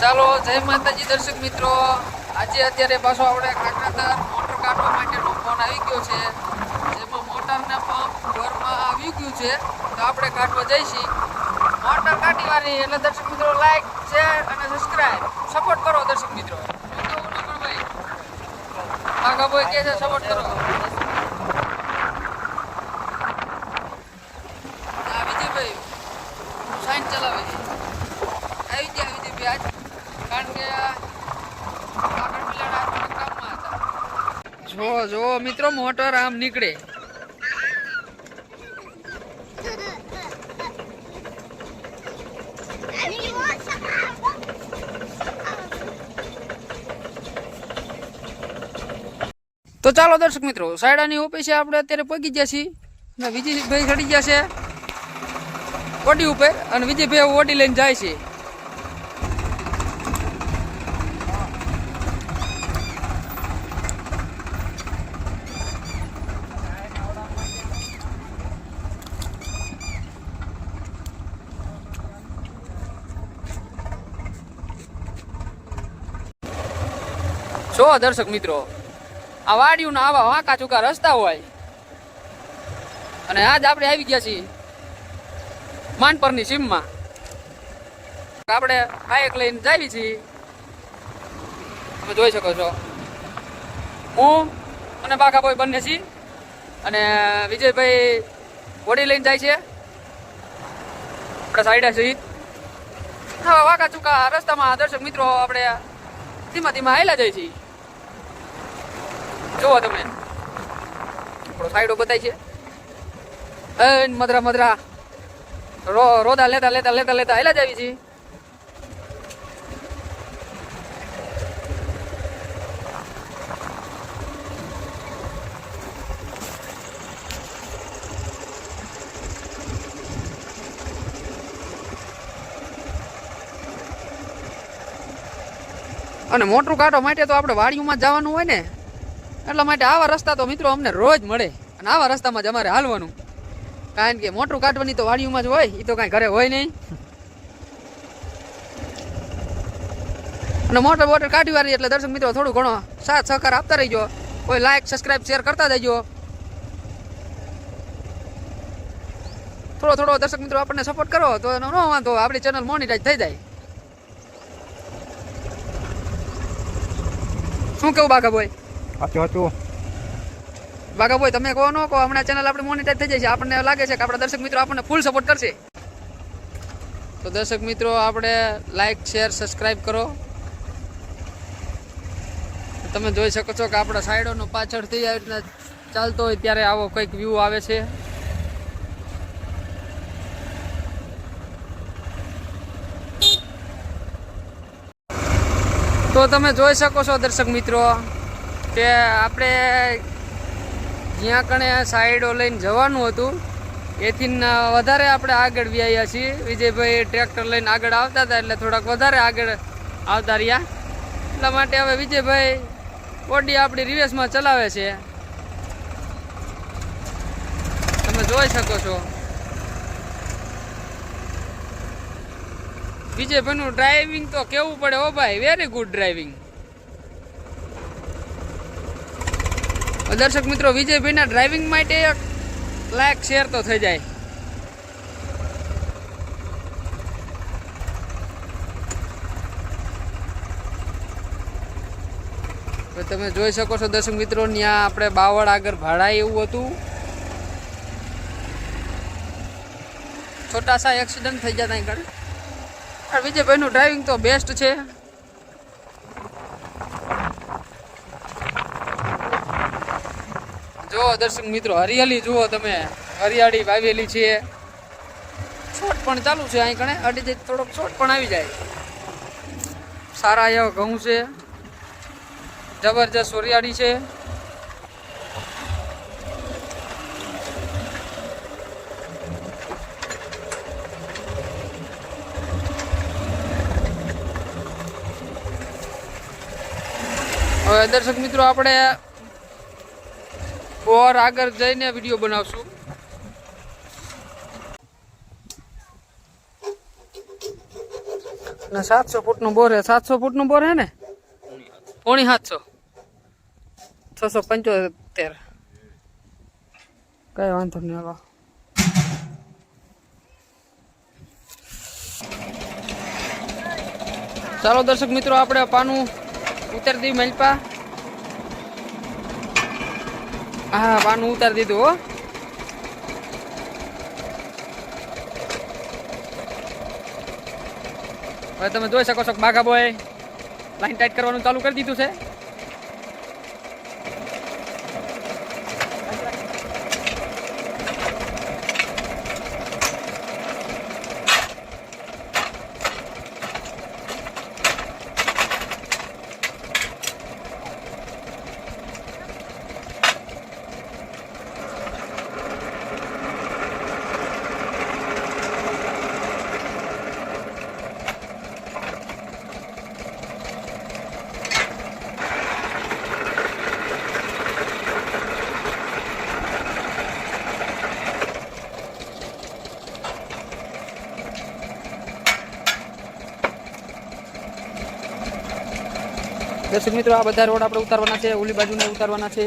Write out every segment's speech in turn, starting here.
ચાલો, જય માતાજી દર્શક મિત્રો. આજે અત્યારે પાછો આપણે કાંકરાધાર મોટર કાઢવા માટેનો ફોન આવી ગયો છે. જેમાં મોટરના પંપ ઘરમાં આવી ગયું છે. તો આપણે કાઢવા જઈશી. મોટર કાઢી વાળી એટલે દર્શક મિત્રો લાઈક શેર અને સબસ્ક્રાઈબ સપોર્ટ કરો દર્શક મિત્રો. ભાઈ કે છે સપોર્ટ કરો. વિજયભાઈ, સાઈન ચલાવે આવી જાય વિજયભાઈ, આજ જો જો, મિત્રો, મોટર આમ નીકળે. તો ચાલો દર્શક મિત્રો, સાયડાની ઓફિસે આપણે અત્યારે પહોંચી ગયા છીએ અને વિજયભાઈ ચડી ગયા છે ઓડી ઉપર અને વિજયભાઈ ઓડી લઈને જાય છે. જો દર્શક મિત્રો, આ વાડિયુંના આવા વાંકા ચૂકા રસ્તા હોય. અને આજ આપણે આવી ગયા છીએ માનપરની સીમમાં. આપણે બાઇક લઈને જાવી છીએ. તમે જોઈ શકો છો. હું અને બાકાભાઈ બંને છીએ. અને વિજયભાઈ વડી લઈને જાય છે. આપણે સાઈડા છીએ હા વાંકા ચૂકા રસ્તામાં દર્શક મિત્રો, આપણે ધીમા ધીમા હેલા જાય છીએ. જુઓ તમે. થોડો સાઈડો બતાય છે. મદરા મદરા રો, રોદા લેતા લેતા લેતા લેતા હાલ્યા જ આવી છીએ અને મોટું કાઢવા માટે તો આપણે વાડીઓમાં જવાનું હોય ને. એટલા માટે આવા રસ્તા તો મિત્રો અમને રોજ મળે અને આવા રસ્તામાં જ અમારે હાલવાનું. કારણ કે મોટરું કાઢવાની તો વાડીઓમાં જ હોય એ તો કાંઈ ઘરે હોય નહીં. અને મોટર બોટર કાઢી વાળી એટલે દર્શક મિત્રો થોડું ઘણો સાથ સહકાર આપતા રહીજો. કોઈ લાઈક સબસ્ક્રાઇબ શેર કરતા જજો. થોડો થોડો દર્શક મિત્રો આપણને સપોર્ટ કરો, તો એનો ન વાંધો, આપણી ચેનલ મોનિટાઈઝ થઈ જાય. શું કેવું બાઘાભાઈ સાચું હતું. બાઘાભાઈ તમે કહો, ન કહો, હમણાં ચેનલ આપણે મોનિટાઈઝ થઈ જાય છે આપણને લાગે છે કે આપણા દર્શક મિત્રો આપણને ફૂલ સપોર્ટ કરશે. તો દર્શક મિત્રો, આપણે લાઈક શેર સબસ્ક્રાઇબ કરો. તમે જોઈ શકો છો કે આપણા સાઈડોનો પાછળથી આવી રીતના ચાલતો હોય ત્યારે આવો કંઈક વ્યૂ આવે છે. તો તમે જોઈ શકો છો દર્શક મિત્રો કે આપણે જ્યાં કણે સાઈડો લઈને જવાનું હતું એથી વધારે આપણે આગળ વ્યાયા છીએ. વિજયભાઈ ટ્રેક્ટર લઈને આગળ આવતા હતા, એટલે થોડાક વધારે આગળ આવતા રહ્યા. એટલા માટે હવે વિજયભાઈ ઓડી આપણી રિવેસમાં ચલાવે છે. તમે જોઈ શકો છો. વિજયભાઈનું ડ્રાઇવિંગ તો કેવું પડે ઓ ભાઈ? વેરી ગુડ ડ્રાઇવિંગ દર્શક મિત્રો વિજયભાઈના ડ્રાઇવિંગ માટે લાયક શેર તો થઈ જાય. તમે જોઈ શકો છો દર્શક મિત્રો ત્યાં આપણે બાવળ આગળ ભાડાય એવું હતું. છોટા સા એક્સિડન્ટ થઈ જતા આગળ વિજયભાઈનું ડ્રાઇવિંગ તો બેસ્ટ છે. જો દર્શક મિત્રો, હરિયાળી જુઓ તમે. હરિયાળી વાવેલી છે. છોટ પણ ચાલુ છે અહીં કણે. અડી જાય થોડોક છોટ પણ આવી જાય. સારા એવા ઘઉં છે. જબરજસ્ત હરિયાળી છે. હવે દર્શક મિત્રો, આપણે ઓર આગળ જઈને વીડિયો બનાવશું. ને સાતસો ફૂટનું બોર હે સાતસો ફૂટનું બોર હે ને? પોણી સાતસો છસો પંચોતેર. કઈ વાંધો નહીં હવે ચાલો દર્શક મિત્રો આપણે પાનું ઉતરતી મેલપા. હા પાનું ઉતારી દીધું, હો. હવે તમે જોઈ શકો છો બાઘા બોય લાઈન ટાઈટ કરવાનું ચાલુ કરી દીધું છે. દર્શક મિત્રો આ બધા રોડ આપણે ઉતારવાના છે ઓલી બાજુને ઉતારવાના છે.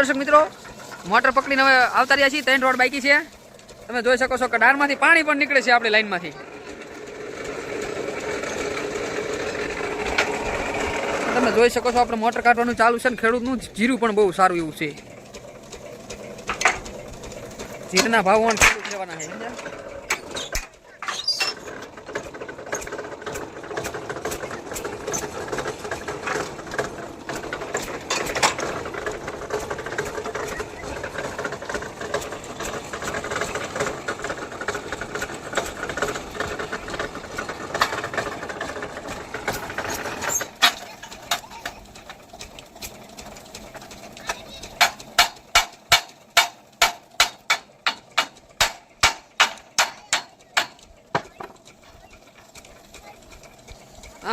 દર્શક મિત્રો, મોટર પકડીને હવે આવતા રહ્યા છીએ. ત્રણ રોડ બાકી છે. તમે જોઈ શકો છો કે ડારમાંથી પાણી પણ નીકળે છે આપણી લાઈનમાંથી. તમે જોઈ શકો છો આપણે મોટર કાઢવાનું ચાલુ છે ને ખેડૂતનું જીરું પણ બહુ સારું એવું છે. જીરના ભાવ પણ લેવાના છે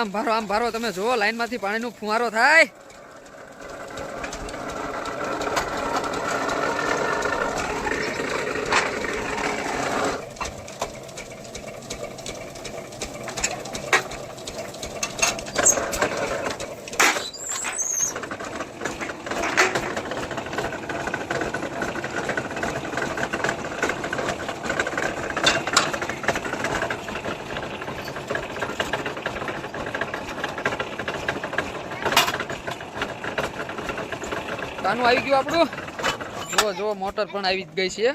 આમ ભારો આમ ભરો તમે જુઓ લાઈનમાંથી પાણીનો ફુવારો થાય. કાનું આવી ગયું આપણું. જુઓ જુઓ, મોટર પણ આવી જ ગઈ છે.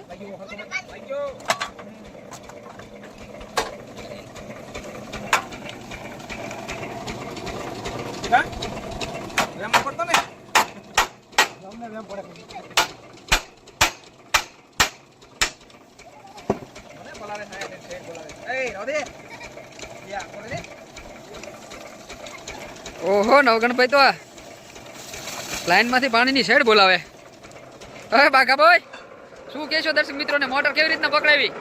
ઓહો, નવગણભાઈ તો આ લાઈનમાંથી પાણીની શેડ બોલાવે. હવે બાકા ભાઈ શું કહેશો દર્શક મિત્રોને, મોટર કેવી રીતના પકડાવી?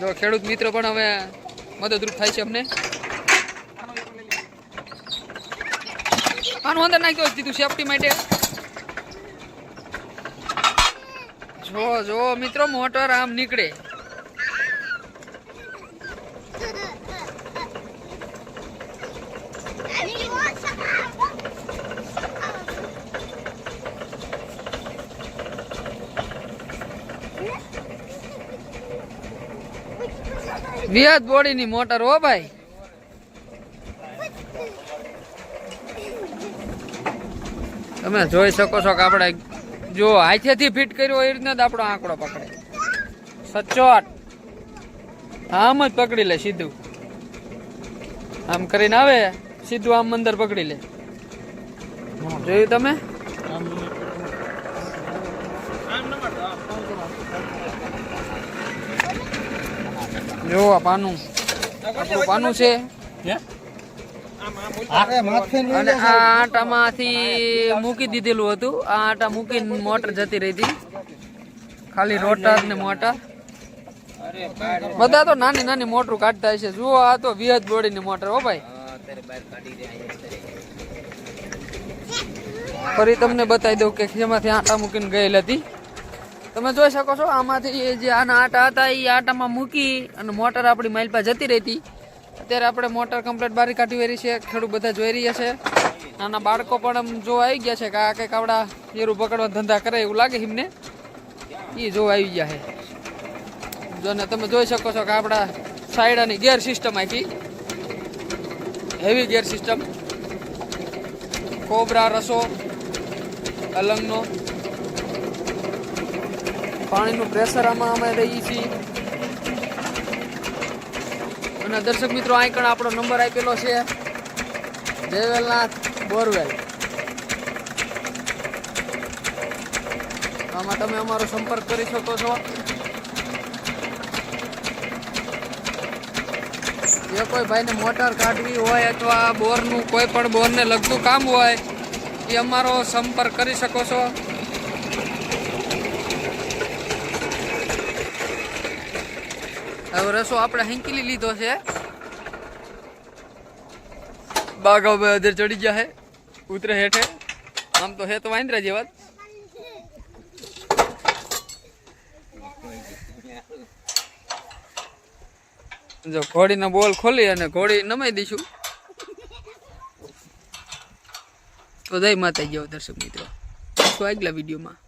જો, ખેડૂત મિત્રો પણ હવે મદદરૂપ થાય છે અમને. આનું અંદર નાખી દો દીધું સેફટી માટે. જો જો, મિત્રો, મોટર આમ નીકળે. વિહત બોડીની મોટર હો ભાઈ. તમે જોઈ શકો છો કે આપણે જો હાથેથી ફિટ કર્યો એ રીતના જ આપણો આંકડો પકડે. સચોટ. આમ જ પકડી લે સીધું. આમ કરીને આવે, સીધું આમ અંદર પકડી લે. જોયું તમે? જો આ પાનું. આપણું પાનું છે. અને આ આટામાંથી મૂકી દીધેલું હતું. આ આટા મૂકીને મોટર જતી રહી હતી. ખાલી રોટર ને મોટર. બધા તો નાની નાની મોટરું કાઢતા હશે. જુઓ આ તો વિહજ બોડી ની મોટર હો ભાઈ. ફરી તમને બતાવી દઉં કે જેમાંથી આટા મૂકીને ગયેલ હતી. તમે જોઈ શકો છો, આમાંથી જે આના આટા હતા, એ આટામાં મૂકી અને મોટર આપણી માઇલ પર જતી રહેતી અત્યારે આપણે મોટર કમ્પ્લીટ બારી કાઢી વેરી છે, ખેડૂત બધા જોઈ રહ્યા છે. નાના બાળકો પણ આમ જોવા આવી ગયા છે કે આ કંઈક આપણા એરું પકડવા ધંધા કરે એવું લાગે એમને. એ જોવા આવી ગયા છે. જો ને તમે જોઈ શકો છો કે આપણા સાયડાની ગેર સિસ્ટમ આખી. Heavy gear system. કોબરા, રસો અલંગનો પાણીનું પ્રેશર આમાં અમે રહીએ છીએ. અને દર્શક મિત્રો અહીં કણ આપણો નંબર આપેલો છે. જયવેલનાથ બોરવેલ. આમાં તમે અમારો સંપર્ક કરી શકો છો. જે કોઈ ભાઈને મોટર કાઢવી હોય અથવા બોરનું કોઈ પણ બોરને લગતું કામ હોય, એ અમારો સંપર્ક કરી શકો છો. હવે રસો આપણે હેંકીલી લીધો છે. બાગા ભાઈ અધર ચડી ગયા હે ઉતરે હેઠે. આમ તો હે તો વાંદરા જેવા જ. ઘોડીનો બોલ ખોલી અને ઘોડી નમાઈ દઈશું. તો જય માતા જાઓ દર્શક મિત્રો. આગલા વિડીયોમાં?